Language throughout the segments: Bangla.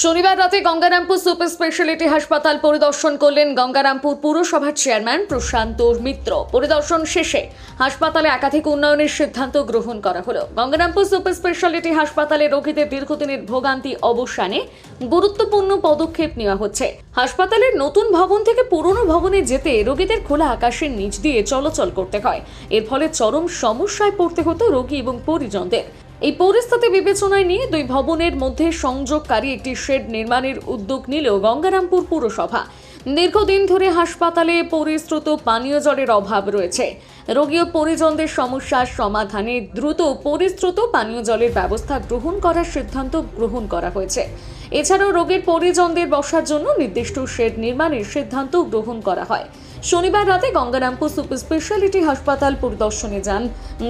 শনিবার রাতে গঙ্গারামপুর সুপার স্পেশালিটি হাসপাতাল পরিদর্শন করলেন গঙ্গারামপুর পুরসভার চেয়ারম্যান প্রশান্ত মিত্র। পরিদর্শন শেষে হাসপাতালে একাধিক উন্নয়নের সিদ্ধান্ত গ্রহণ করা হলো। গঙ্গারামপুর সুপার স্পেশালিটি হাসপাতালে রোগীদের দীর্ঘদিনের ভোগান্তি অবসানে গুরুত্বপূর্ণ পদক্ষেপ নেওয়া হচ্ছে। হাসপাতালের নতুন ভবন থেকে পুরনো ভবনে যেতে রোগীদের খোলা আকাশের নিচ দিয়ে চলাচল করতে হয়। এর ফলে চরম সমস্যায় পড়তে হতো রোগী এবং পরিজনদের। এই পরিস্থিতি বিবেচনায় নিয়ে দুই ভবনের মধ্যে সংযোগকারী একটি শেড নির্মাণের উদ্যোগ নিলেও গঙ্গারামপুর পুরসভা। দীর্ঘদিন ধরে হাসপাতালে পরিশ্রুত পানীয় জলের অভাব রয়েছে। রোগী ও পরিজনদের সমস্যার সমাধানে দ্রুত পরিশ্রুত পানীয় জলের ব্যবস্থা গ্রহণ করার সিদ্ধান্ত গ্রহণ করা হয়েছে। এছাড়াও রোগীর পরিজনদের বসার জন্য নির্দিষ্ট শেড নির্মাণের সিদ্ধান্ত গ্রহণ করা হয়। শনিবার রাতে গঙ্গারামপুর সুপার স্পেশালিটি হাসপাতাল পরিদর্শনে যান।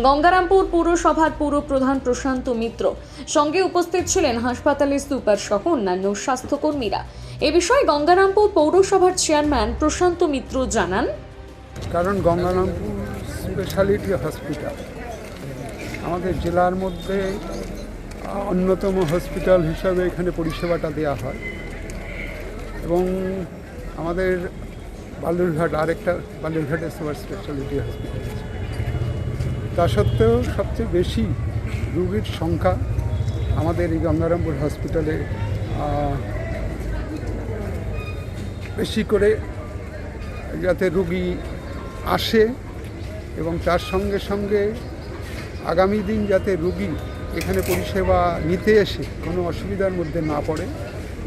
গঙ্গারামপুর পুরসভার পুর প্রধান প্রশান্ত মিত্র। সঙ্গে উপস্থিত ছিলেন হাসপাতালের সুপার সহ অন্যান্য স্বাস্থ্যকর্মীরা। এ বিষয়ে গঙ্গারামপুর পৌরসভার চেয়ারম্যান প্রশান্ত মিত্র জানান। কারণ গঙ্গারামপুর স্পেশালিটি হসপিটাল। আমাদের জেলার মধ্যে অন্যতম হসপিটাল হিসাবে এখানে পরিষেবাটা দেওয়া হয়। এবং আমাদের বালুরঘাট, আরেকটা বালুরঘাটে সুপার স্পেশালিটি হসপিটাল আছে। তা সত্ত্বেও সবচেয়ে বেশি রুগীর সংখ্যা আমাদের এই গঙ্গারামপুর হসপিটালে বেশি করে যাতে রুগী আসে এবং তার সঙ্গে সঙ্গে আগামী দিন যাতে রুগী এখানে পরিষেবা নিতে এসে কোনো অসুবিধার মধ্যে না পড়ে,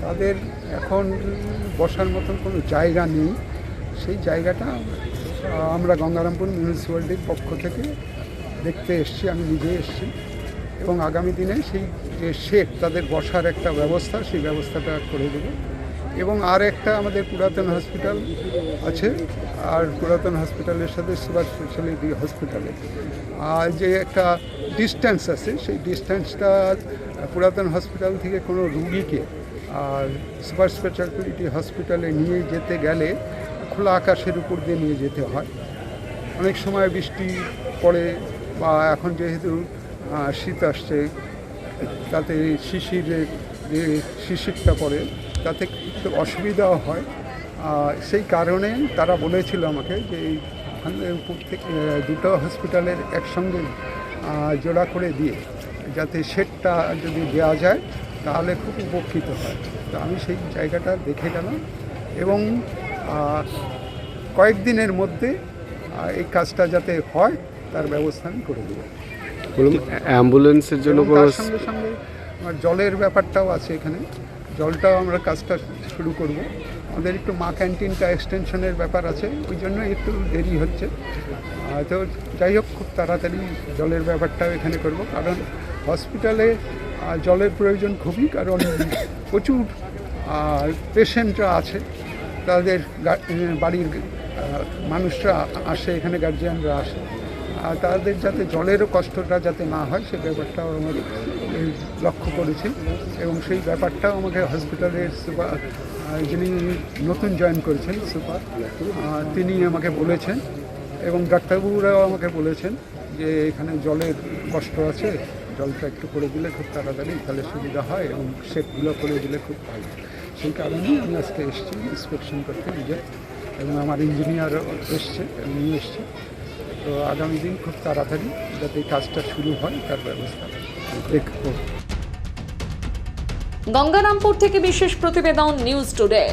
তাদের এখন বসার মতন কোনো জায়গা নেই। সেই জায়গাটা আমরা গঙ্গারামপুর মিউনিসিপ্যালিটির পক্ষ থেকে দেখতে এসছি, আমি নিজে এসছি। এবং আগামী দিনে সেই যে শেখ তাদের বসার একটা ব্যবস্থা, সেই ব্যবস্থাটা করে দেবো। এবং আর একটা আমাদের পুরাতন হসপিটাল আছে, আর পুরাতন হসপিটালের সাথে সুপার স্পেশালিটি হসপিটালে। আর যে একটা ডিস্ট্যান্স আছে, সেই ডিস্ট্যান্সটা পুরাতন হসপিটাল থেকে কোনো রুগীকে আর সুপার স্পেশালিটি হসপিটালে নিয়ে যেতে গেলে খোলা আকাশের উপর দিয়ে নিয়ে যেতে হয়। অনেক সময় বৃষ্টি পড়ে বা এখন যেহেতু শীত আসছে, তাতে শিশিরের যে শিশিরটা পড়ে, তাতে একটু অসুবিধাও হয়। সেই কারণে তারা বলেছিল আমাকে যে দুটো হসপিটালের একসঙ্গে জোড়া করে দিয়ে যাতে শেডটা যদি দেওয়া যায়, তাহলে খুব উপকৃত হয়। তো আমি সেই জায়গাটা দেখে গেলাম এবং কয়েকদিনের মধ্যে এই কাজটা যাতে হয় তার ব্যবস্থা আমি করে দেবো। বলুন। অ্যাম্বুলেন্সের জন্য তার সঙ্গে সঙ্গে আমার জলের ব্যাপারটাও আছে এখানে। জলটাও আমরা কাজটা শুরু করব। আমাদের একটু মা ক্যান্টিনটা এক্সটেনশনের ব্যাপার আছে ওই জন্য একটু দেরি হচ্ছে। তো যাই হোক খুব তাড়াতাড়ি জলের ব্যাপারটাও এখানে করব। কারণ হসপিটালে জলের প্রয়োজন খুবই কারণ প্রচুর পেশেন্টরা আছে। তাদের বাড়ির মানুষরা আসে, এখানে গার্জিয়ানরা আসে। আর তাদের যাতে জলেরও কষ্টটা যাতে না হয়, সে ব্যাপারটাও আমার লক্ষ্য করেছি। এবং সেই ব্যাপারটাও আমাকে হসপিটালের সুপার যিনি নতুন জয়েন করেছেন, সুপার তিনি আমাকে বলেছেন এবং ডাক্তারবাবুরাও আমাকে বলেছেন যে এখানে জলের কষ্ট আছে, জলটা একটু করে দিলে খুব তাড়াতাড়ি তাহলে সুবিধা হয় এবং সেটগুলো করে দিলে খুব ভালো। সেই কারণে আমি আজকে এসেছি ইন্সপেকশন করতে নিজের এবং আমার ইঞ্জিনিয়ারও এসছে নিয়ে এসছে তো আগামী দিন খুব তাড়াতাড়ি যাতে কাজটা শুরু হয় তার ব্যবস্থা দেখব গঙ্গারামপুর থেকে বিশেষ প্রতিবেদন নিউজ টুডে